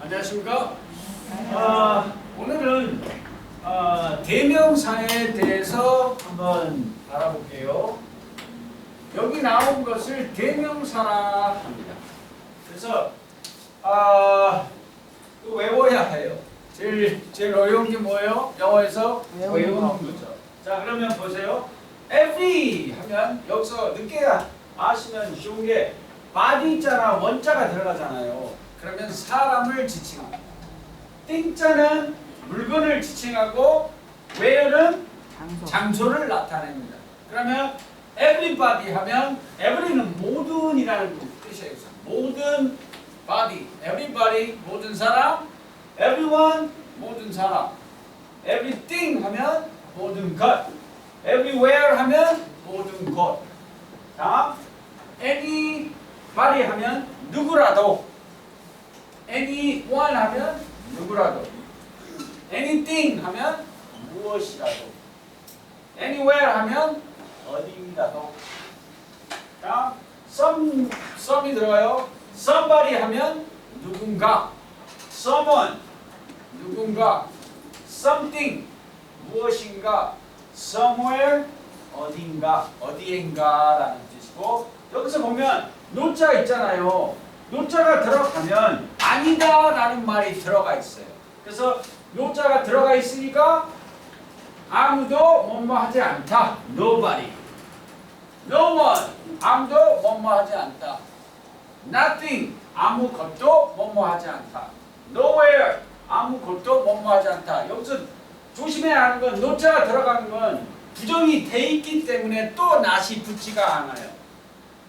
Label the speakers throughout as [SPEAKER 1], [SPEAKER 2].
[SPEAKER 1] 안녕하십니까? 아, 오늘은 아, 대명사에 대해서 한번 알아볼게요. 여기 나온 것을 대명사라 합니다. 그래서 아, 또 외워야 해요. 제일 제일 어려운 게 뭐예요? 영어에서
[SPEAKER 2] 외우는 거.
[SPEAKER 1] 거죠. 자, 그러면 보세요. every 하면 여기서 늦게 아시면 좋은 게 body 있잖아 원자가 들어가잖아요. 그러면 사람을 지칭합니다. 띵자는 물건을 지칭하고 where는
[SPEAKER 2] 장소.
[SPEAKER 1] 장소 를 나타냅니다. 그러면 everybody 하면 every는 모든이라는 뜻이에요. 모든 body, everybody 모든 사람, everyone 모든 사람, everything 하면 모든 것, everywhere 하면 모든 곳. 다음 anybody 하면 누구라도, anyone 하면 누구라도, anything 하면 무엇이라도. anywhere 하면 어디라도. 다음 some some이 들어가요. somebody 하면 누군가. someone 누군가. something 무엇인가. somewhere 어딘가 어디인가라는 뜻이고 여기서 보면 노자 있잖아요. 노자가 들어가면 아니다라는 말이 들어가 있어요. 그래서 노자가 들어가 있으니까 아무도 뭐뭐 하지 않다. Nobody. No one. 아무도 뭐뭐 하지 않다. Nothing. 아무것도 뭐뭐 하지 않다. Nowhere. 아무것도 뭐뭐 하지 않다. 여기서 조심해야 하는 건 노자가 들어가는 건 부정이 돼 있기 때문에 또 낫이 붙지가 않아요.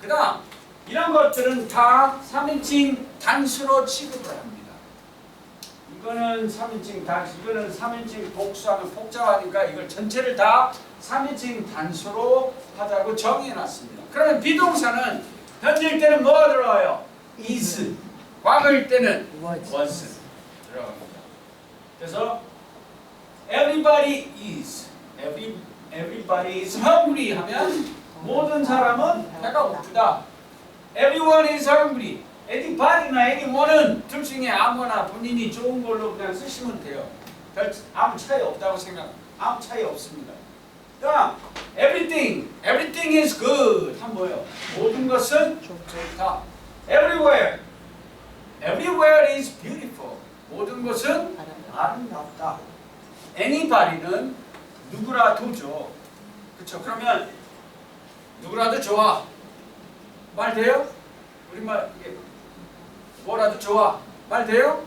[SPEAKER 1] 그 다음 이런 것들은 다 3인칭 단수로 취급을 합니다. 이거는 3인칭 단수, 이거는 3인칭 복수하면 복잡하니까 이걸 전체를 다 3인칭 단수로 하자고 정해놨습니다. 그러면 비동사는 현재일 때는 뭐가 들어가요? is. 과거일 때는
[SPEAKER 2] was.
[SPEAKER 1] was 들어갑니다. 그래서 everybody is, every everybody is hungry 하면 모든 사람은 배가 고프다. Everyone is hungry. anybody나 anyone은 둘 중에 아무거나 본인이 좋은 걸로 그냥 쓰시면 돼요. 별 아무 차이 없다고 생각. 아무 차이 없습니다. 다음 everything, everything is good. 한 뭐예요? 모든 것은 좋다. everywhere, everywhere is beautiful. 모든 것은 아름답다. anybody는 누구라도죠. 그렇죠. 그러면 누구라도 좋아. 말 돼요? 우리말 이게 뭐라도 좋아. 말 돼요?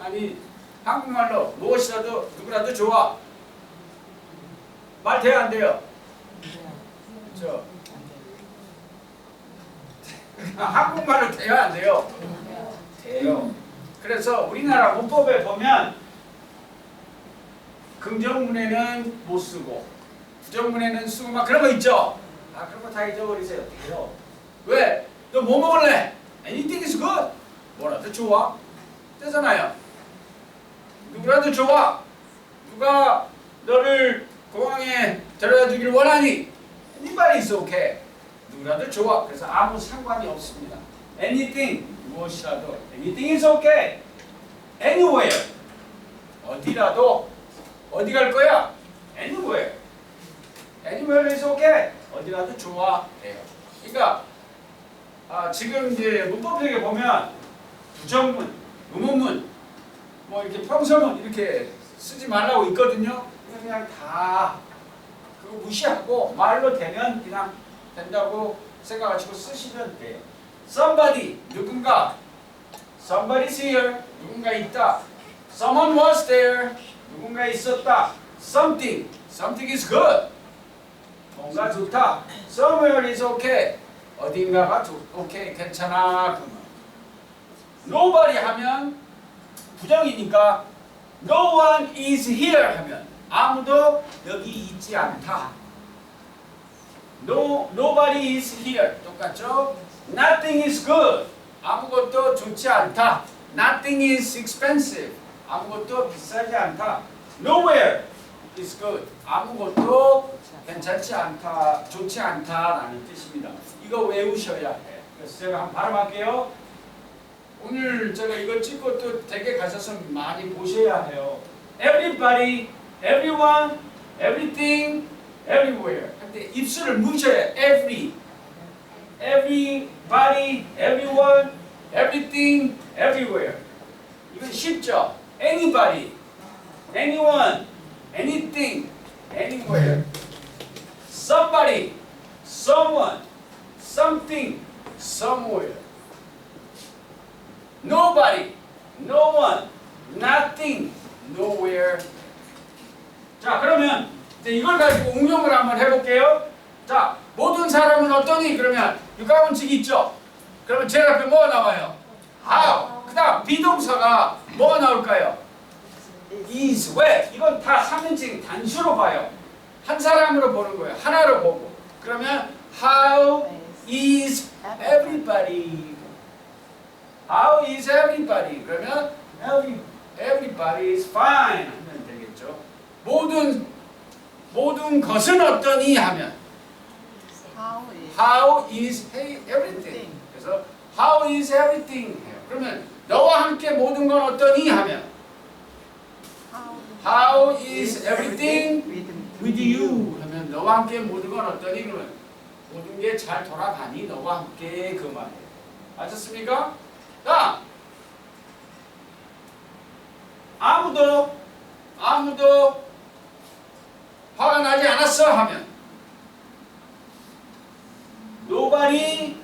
[SPEAKER 1] 아니 한국말로 무엇이라도 누구라도 좋아. 말 돼요 안 돼요? 그렇죠. 한국말로 돼요 안 돼요? 돼요. 그래서 우리나라 문법에 보면 긍정문에는 못 쓰고 부정문에는 쓰고 막 그런 거 있죠? 아 그런 거 다 잊어버리세요. 돼요. 왜? 너 뭐 먹을래? Anything is good. 뭐라도 좋아. 되잖아요. 누구라도 좋아. 누가 너를 공항에 데려다 주길 원하니? Anybody is okay. 누구라도 좋아. 그래서 아무 상관이 없습니다. Anything 무엇이라도 anything is okay. Anywhere 어디라도 어디 갈 거야? Anywhere. Is okay. 어디라도 좋아. 돼요. 그러니까 아, 지금 이제 문법책에 보면 부정문, 의문문, 뭐 이렇게 평서문 이렇게 쓰지 말라고 있거든요. 그냥 다 그거 무시하고 말로 되면 그냥 된다고 생각하시고 쓰시면 돼요. Somebody 누군가 Somebody's here 누군가 있다. Someone was there 누군가 있었다. Something something is good 뭔가 좋다. Somewhere is okay 어딘가가 좋 오케이 괜찮아 그러면 Nobody 하면 부정이니까 No one is here 하면 아무도 여기 있지 않다. No, nobody is here. 똑같죠? Nothing is good. 아무것도 좋지 않다. Nothing is expensive. 아무것도 비싸지 않다. Nowhere is good. 아무것도 괜찮지 않다, 좋지 않다라는 뜻입니다. 이거 외우셔야 해. 그래서 제가 한번 발음할게요. 오늘 제가 이거 찍고 또 댁에 가셔서 많이 보셔야 해요. Everybody, everyone, everything, everywhere. 근데 입술을 뭉쳐야 every, everybody, everyone, everything, everywhere. 이건 쉽죠? Anybody, anyone, anything, anywhere. Somebody, someone, something, somewhere. Nobody, no one, nothing, nowhere. 자, 그러면 이제 이걸 가지고 응용을 한번 해볼게요. 자, 모든 사람은 어떠니? 그러면 육가원칙 있죠? 그러면 제일 앞에 뭐가 나와요? How. 그 다음 비동사가 뭐가 나올까요? Is. 왜? 이건 다 3인칭 단수로 봐요. 한 사람으로 보는 거예요. 하나로 보고. 그러면 how is everybody? How is everybody? 그러면 every, everybody is fine 하면 되겠죠. 모든 모든 것은 어떠니 하면
[SPEAKER 2] How is
[SPEAKER 1] everything? 그래서 How is everything? 해요. 그러면 너와 함께 모든 건 어떠니 하면
[SPEAKER 2] how
[SPEAKER 1] is everything
[SPEAKER 2] with
[SPEAKER 1] you? 하면 너와 함께 모든 건 어떠니? 그러면 모든 게 잘 돌아가니 너와 함께 그 말이에요. 아셨습니까? 자, 아무도 아무도 화가 나지 않았어 하면 Nobody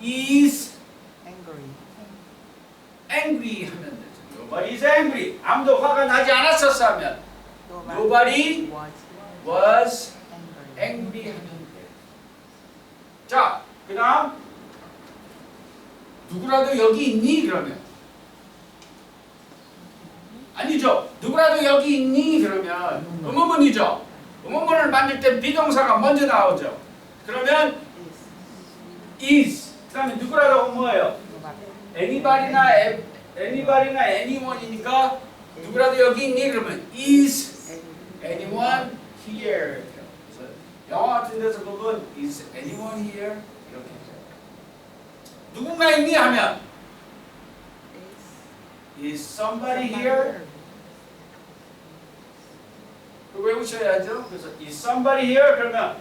[SPEAKER 1] is
[SPEAKER 2] angry?
[SPEAKER 1] angry 하면 되죠. Nobody is angry. 아무도 화가 나지 않았었어 하면 Nobody
[SPEAKER 2] was angry.
[SPEAKER 1] 하면 돼요. 자, 그 다음 누구라도 여기 있니? 그러면 아니죠. 누구라도 여기 있니? 그러면 의문문이죠. 의문문을 만들 때 비동사가 먼저 나오죠. 그러면
[SPEAKER 2] Is
[SPEAKER 1] is 그 다음에 누구라도 뭐예요? anybody나 anybody나 anyone이니까 누구라도 여기 있니? 그러면 is anyone here 그래서 영어 같은 데서 보면 is anyone here 이렇게 해요. 누군가 있니 하면 is somebody here 그거 외우셔야죠. 그래서 is somebody here 그러면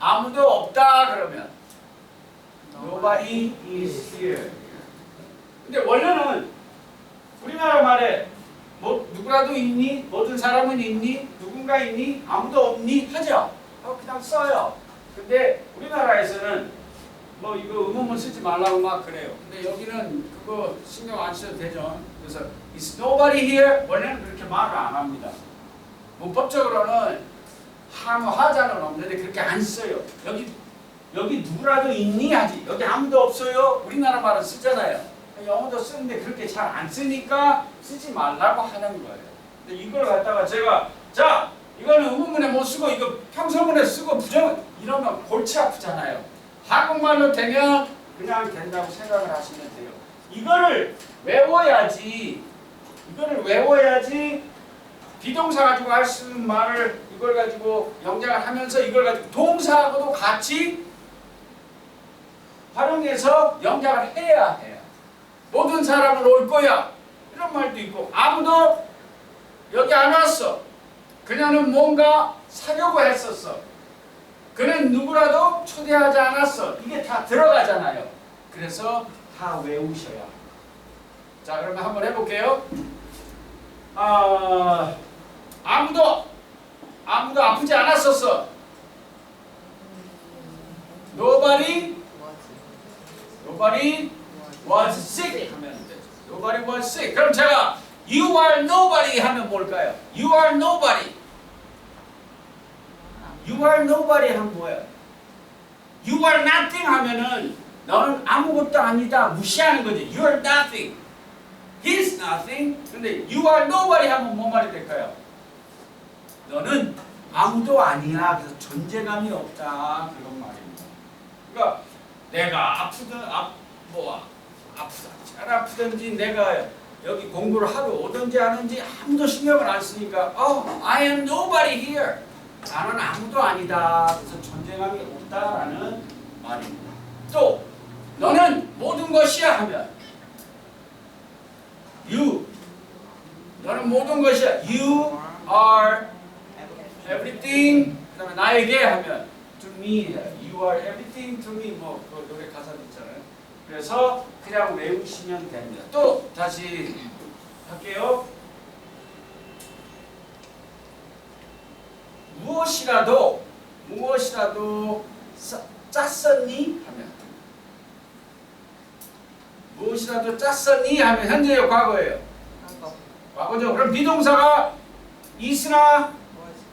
[SPEAKER 1] 아무도 없다 그러면 nobody is here. 근데 원래는 우리나라 말에 뭐 누구라도 있니? 모든 사람은 있니? 누군가 있니? 아무도 없니? 하죠. 어, 그냥 써요. 근데 우리나라에서는 뭐 이거 의문문 쓰지 말라고 막 그래요. 근데 여기는 그거 신경 안 써도 되죠. 그래서 is nobody here 원래는 그렇게 말을 안 합니다. 문법적으로는 항어 하자는 없는데 그렇게 안 써요. 여기 여기 누구라도 있니 하지. 여기 아무도 없어요. 우리나라 말은 쓰잖아요. 영어도 쓰는데 그렇게 잘 안 쓰니까 쓰지 말라고 하는 거예요. 근데 이걸 갖다가 제가 자 이거는 의문문에 못 쓰고 이거 평서문에 쓰고 부정 이러면 골치 아프잖아요. 한국말로 되면 그냥 된다고 생각을 하시면 돼요. 이거를 외워야지. 이거를 외워야지 비동사 가지고 할 수 있는 말을 이걸 가지고 영작을 하면서 이걸 가지고 동사하고도 같이 활용해서 영작을 해야 해요. 모든 사람은 올 거야. 이런 말도 있고 아무도 여기 안 왔어. 그녀는 뭔가 사려고 했었어. 그는 누구라도 초대하지 않았어. 이게 다 들어가잖아요. 그래서 다 외우셔야. 자, 그러면 한번 해볼게요. 아, 아무도 아무도 아프지 않았었어. Nobody, nobody
[SPEAKER 2] was
[SPEAKER 1] sick 하면 되죠. Nobody was sick. 그럼 제가 You are nobody 하면 뭘까요? You are nobody. You are nobody 하면 뭐예요? You are nothing 하면은 너는 아무것도 아니다 무시하는 거지. You are nothing. He's nothing. 근데 you are nobody 하면 뭐 말이 될까요? 너는 아무도 아니야. 그래서 존재감이 없다. 그런 말입니다. 그러니까 내가 아프든 아뭐 아프다. 잘 아프든지 내가 여기 공부를 하러 오든지 하는지 아무도 신경을 안 쓰니까 oh, I am nobody here. 나는 아무도 아니다. 그래서 존재감이 없다라는 말입니다. 또 너는 모든 것이야 하면 you 너는 모든 것이야. You are everything. 그다음에 나에게 하면 to me. You are everything to me. 뭐그 노래 가사도 있잖아요. 그래서 그냥 외우시면 됩니다. 또 다시 할게요. 무엇이라도 무엇이라도 짜- 짰었니? 하면. 무엇이라도 짰었니? 하면 현재예요 과거예요. 과거죠. 그럼 비동사가
[SPEAKER 2] was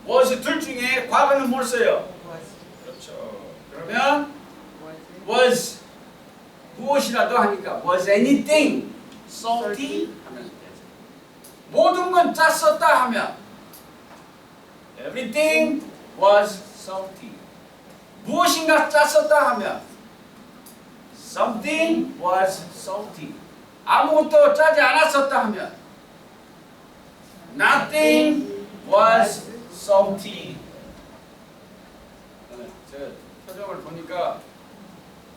[SPEAKER 1] was 둘 중에 과거는 뭘 써요? 그렇죠. 그러면
[SPEAKER 2] was
[SPEAKER 1] 무엇이라도 하니까 was anything salty 하면 모든 건 짰었다 하면 everything was salty 무엇인가 짰었다 하면 something was salty 아무것도 짜지 않았었다 하면 nothing was salty 네, 제 표정을 보니까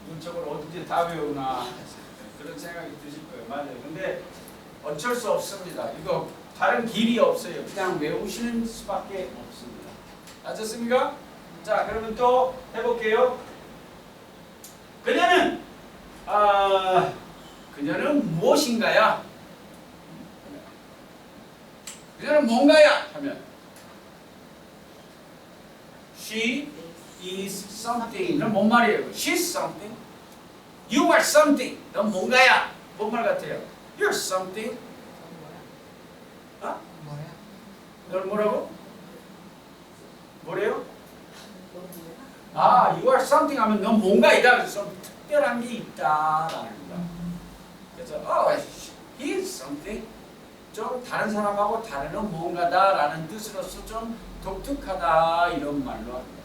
[SPEAKER 1] 눈쪽을 어떻게 다 외우나 그런 생각이 드실 거예요. 맞아요. 근데 어쩔 수 없습니다. 이거 다른 길이 없어요. 그냥 외우시는 수밖에 없습니다. 아셨습니까? 자, 그러면 또 해볼게요. 그녀는 아 그녀는 무엇인가야? 그녀는 뭔가야? 하면 she is something. 넌 뭔 말이에요? She's something. You are something. 넌 뭔가야? 뭔 말 같아요? You're something. 어?
[SPEAKER 2] 뭐야?
[SPEAKER 1] 넌 뭐라고? 뭐래요? 아, you are something 하면 넌 뭔가이다. 그래서 좀 특별한 게 있다라는 거야. 그래서 oh, he is something. 좀 다른 사람하고 다른 뭔가다라는 뜻으로서 좀 독특하다 이런 말로 합니다.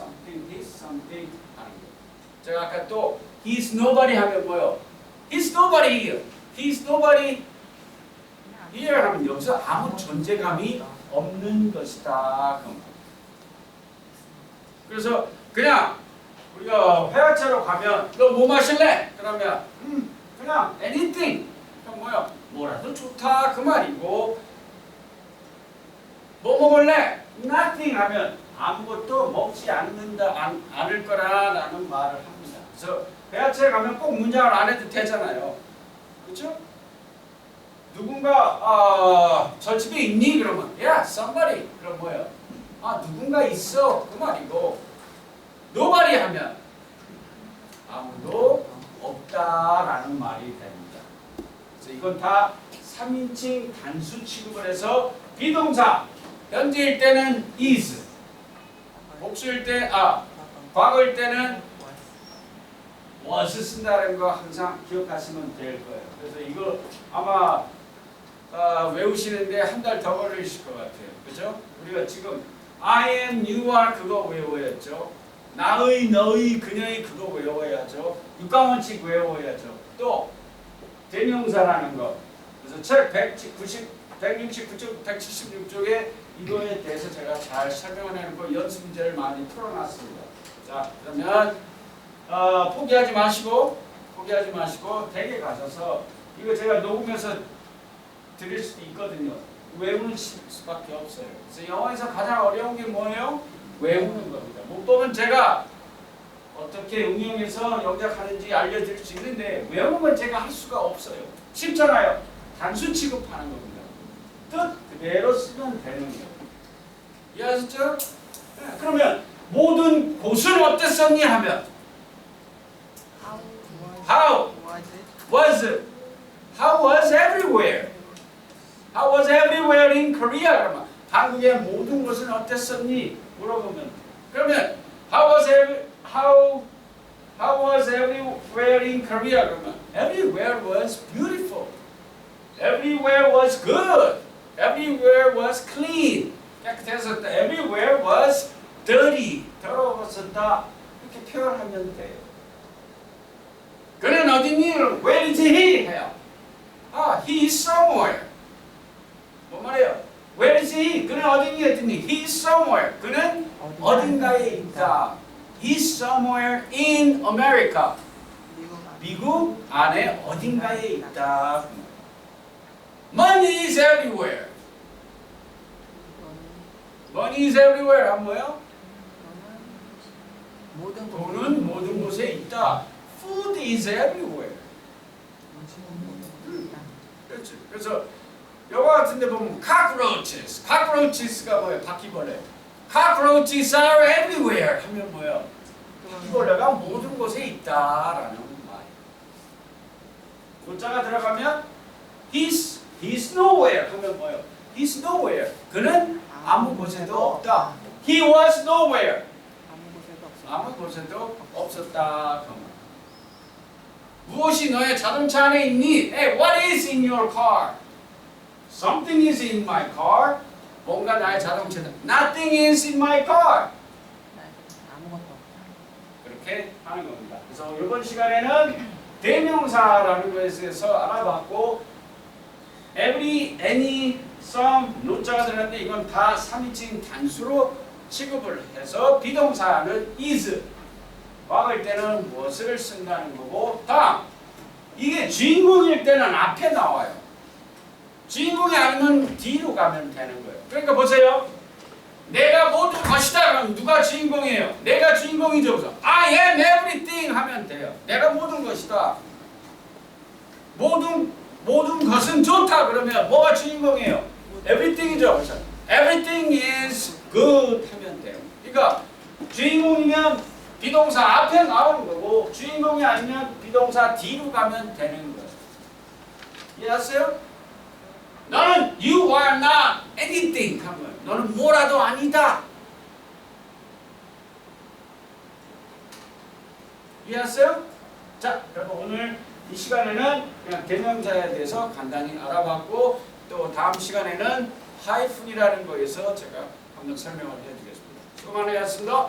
[SPEAKER 1] Something, he is something 거. 제가 아까 또 he's nobody 하면 뭐요? He's nobody here. He's nobody here 하면 여기서 아무 존재감이 없는 것이다. 그 말. 그래서 그냥 우리가 회화차로 가면 너 뭐 마실래? 그러면 음 그냥 anything 그럼 뭐야 뭐라도 좋다 그 말이고 뭐 먹을래? nothing 하면 아무것도 먹지 않는다 안, 않을 거라라는 말을 합니다. 그래서 회화차에 가면 꼭 문장을 안 해도 되잖아요. 그렇죠? 누군가 아, 저 집에 있니? 그러면 야 somebody 그럼 뭐예요? 아 누군가 있어 그 말이고 nobody 하면 아무도 없다라는 말이 됩니다. 그래서 이건 다 3인칭 단수 취급을 해서 비동사 현재일 때는 is 복수일 때 아 과거일 때는 was 쓴다는 거 항상 기억하시면 될 거예요. 그래서 이거 아마 아, 외우시는데 한 달 더 걸리실 것 같아요. 그죠? 우리가 지금 I am, you are 그거 외워야죠. 나의, 너의, 그녀의 그거 외워야죠. 육강원칙 외워야죠. 또 대명사라는 거. 그래서 책 190, 169쪽, 176쪽에 이거에 대해서 제가 잘 설명을 해놓고 연습 문제를 많이 풀어놨습니다. 자, 그러면 어, 포기하지 마시고 포기하지 마시고 댁에 가셔서 이거 제가 녹음해서 드릴 수도 있거든요. 외우는 시- 수밖에 없어요. 그래서 영어에서 가장 어려운 게 뭐예요? 외우는 겁니다. 못 보면 제가 어떻게 응용해서 영작하는지 알려드릴 수 있는데 외우는 건 제가 할 수가 없어요. 쉽잖아요. 단수 취급하는 겁니다. 뜻 그대로 쓰면 되는 거예요. 이해하셨죠? 네, 그러면 모든 곳은 어땠었니 하면
[SPEAKER 2] how
[SPEAKER 1] how
[SPEAKER 2] was
[SPEAKER 1] was
[SPEAKER 2] it
[SPEAKER 1] how was everywhere how was everywhere in Korea 그러면 한국의 모든 곳은 어땠었니 물어보면 그러면 how was every how how was everywhere in Korea 그러면 everywhere was beautiful everywhere was good everywhere was clean 깨끗했었다 everywhere was dirty 더러웠었다 이렇게 표현하면 돼요. 그는 어디니? Where is he? 해요. 아, he is somewhere. 뭔 말이에요? Where is he? 그는 어디니? 했더니 he is somewhere. 그는 어딘가에 있다. He is somewhere in America.
[SPEAKER 2] 미국 안
[SPEAKER 1] 미국 안에 어딘가에 있다. Money is everywhere. Money is everywhere. 하면 뭐예요?
[SPEAKER 2] 모든
[SPEAKER 1] 돈은 모든 곳에 있다. Food is everywhere. 그렇지. 그래서 영화 같은데 보면 cockroaches, cockroaches가 뭐예요? 바퀴벌레. cockroaches are everywhere 하면 뭐예요? 바퀴벌레가 모든 곳에 있다라는 말. 글자가 들어가면 he's he's nowhere 하면 뭐예요? he's nowhere. 그는 아무 곳에도 없다. he was nowhere.
[SPEAKER 2] 아무 곳에도
[SPEAKER 1] 없었다. 무엇이 너의 자동차 안에 있니? Hey, what is in your car? Something is in my car. 뭔가 나의 자동차다. Nothing is in my car.
[SPEAKER 2] 아무것도 없다.
[SPEAKER 1] 그렇게 하는 겁니다. 그래서 이번 시간에는 대명사라는 것에 대해서 알아봤고 every, any, some, 노자가 들어갔는데 이건 다 3인칭 단수로 취급을 해서 비동사는 is 막을 때는 무엇을 쓴다는 거고 다음 이게 주인공일 때는 앞에 나와요. 주인공이 아니면 뒤로 가면 되는 거예요. 그러니까 보세요. 내가 모든 것이다. 그럼 누가 주인공이에요? 내가 주인공이죠. 그래서 I am everything 하면 돼요. 내가 모든 것이다. 모든 모든 것은 좋다. 그러면 뭐가 주인공이에요? Everything이죠. 그래서 Everything is good 하면 돼요. 그러니까 주인공이면 비동사 앞에 나오는 거고 주인공이 아니면 비동사 뒤로 가면 되는 거예요. 이해하세요? 너는 you are not anything 하면 너는 뭐라도 아니다. 이해하세요? 자, 여러분 오늘 이 시간에는 그냥 대명사에 대해서 간단히 알아봤고 또 다음 시간에는 하이픈이라는 거에서 제가 한번 설명을 해드리겠습니다. 수고 많으셨습니다.